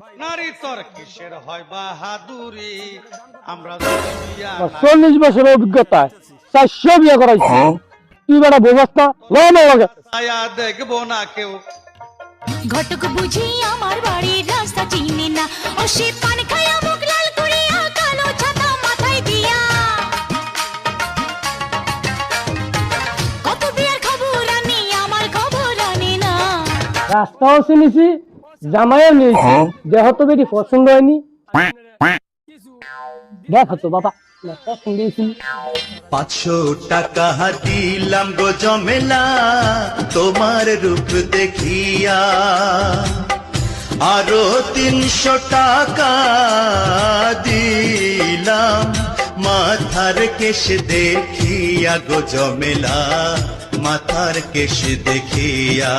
নারী তোর কিসের হয় বাহাদুরি? আমরা আমার না চল্লিশ বছরের অভিজ্ঞতা চারশো বিয়ে করাইছি। তুই বেটা বোঝাস না না না লাগে। ছায়া দেখব না কেউ। ঘটক বুঝি আমার বাড়ির রাস্তা চিনি না। ও সে পান খায়া মুখ লাল করিয়া কালো ছাতা মাথায় দিয়া। কত বিয়ার খবর আনি আমার খবর আনি না। রাস্তাও চিনিছি জামাইও নিয়েছি দেহ তো বেটি পছন্দ হয়নি। দেখো তো বাবা পাঁচশো টাকা দিলাম গো জমেলা তোমার রূপ দেখিয়া। আরও তিনশো টাকা দিলাম মাথার কেশ দেখিয়া গো জমেলা মাথার কেশ দেখিয়া।